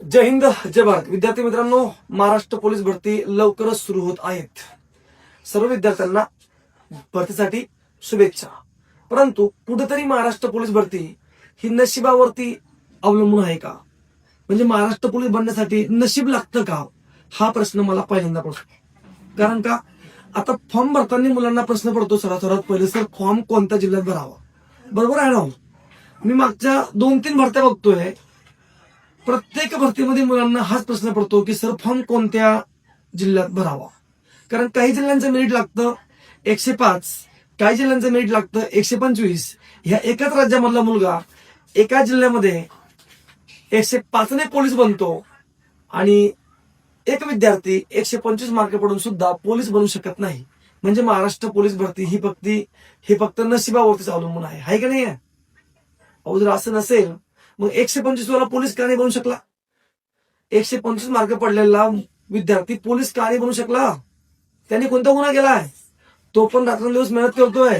जय हिंद जय भारत. विद्यार्थी मित्रांनो महाराष्ट्र पोलीस भरती लवकरच सुरू होत आहेत. सर्व विद्यार्थ्यांना भरतीसाठी शुभेच्छा. परंतु कुठेतरी महाराष्ट्र पोलीस भरती ही नशिबावरती अवलंबून आहे का? म्हणजे महाराष्ट्र पोलीस बनण्यासाठी नशीब लागतं का? हा प्रश्न मला पहिल्यांदा पडतो कारण का? आता फॉर्म भरताना मुलांना प्रश्न पडतो सर्वात सर्वात पहिले सर फॉर्म कोणत्या जिल्ह्यात भरावा? बरोबर आहे ना हो? मी मागच्या दोन तीन भरत्या बघतोय. प्रत्येक भरतीमध्ये मुलांना हाच प्रश्न पडतो की सर फॉर्म कोणत्या जिल्ह्यात भरावा? कारण काही जिल्ह्यांचं मेरिट लागतं एकशे पाच काही जिल्ह्यांचं मेरिट लागतं एकशे पंचवीस. ह्या एकाच राज्यामधला मुलगा एका जिल्ह्यामध्ये एकशे पाचने पोलीस बनतो आणि एक विद्यार्थी एकशे पंचवीस मार्क पडून सुद्धा पोलीस बनू शकत नाही. म्हणजे महाराष्ट्र पोलीस भरती ही फक्त ही फक्त नशिबावरतीच अवलंबून आहे. हाय का नाही आहे? अहो जर असं नसेल मग एकशे पंचवीस वाला पोलीस का नाही बनू शकला. एकशे पंचवीस मार्क पडलेला विद्यार्थी पोलीस का नाही बनू शकला. त्यांनी कोणता गुन्हा केलाय? तो पण रात्रंदिवस मेहनत करतोय.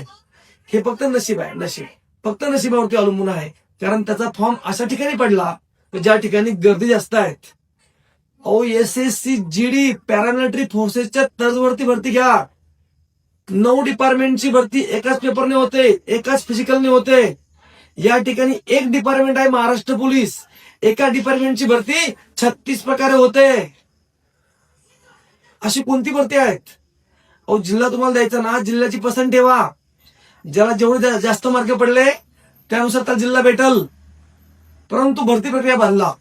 हे फक्त नशीब आहे नशीब. फक्त नशिबावरती अवलंबून आहे. कारण त्याचा फॉर्म अशा ठिकाणी पडला ज्या ठिकाणी गर्दी जास्त आहेत. अहो S S C GD paramilitary फोर्सेसच्या तर्जवरती भरती घ्या. नऊ डिपार्टमेंटची भरती एकाच पेपरने होते एकाच फिजिकलने होते. या ठिकाणी एक डिपार्टमेंट आहे महाराष्ट्र पोलीस. एका डिपार्टमेंटची भरती छत्तीस प्रकारे होते. अशी कोणती भरती आहेत? अहो जिल्हा तुम्हाला द्यायचा ना जिल्ह्याची पसंत ठेवा. ज्याला जेवढे जास्त मार्क पडले त्यानुसार त्याला जिल्हा भेटल. परंतु भरती प्रक्रिया बांधला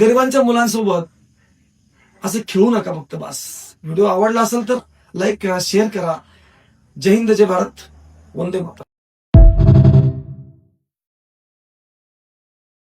गरिबांच्या मुलांसोबत असं खेळू नका फक्त बस. व्हिडिओ आवडला असेल तर लाईक करा शेअर करा. जय हिंद जय भारत. वंदे माता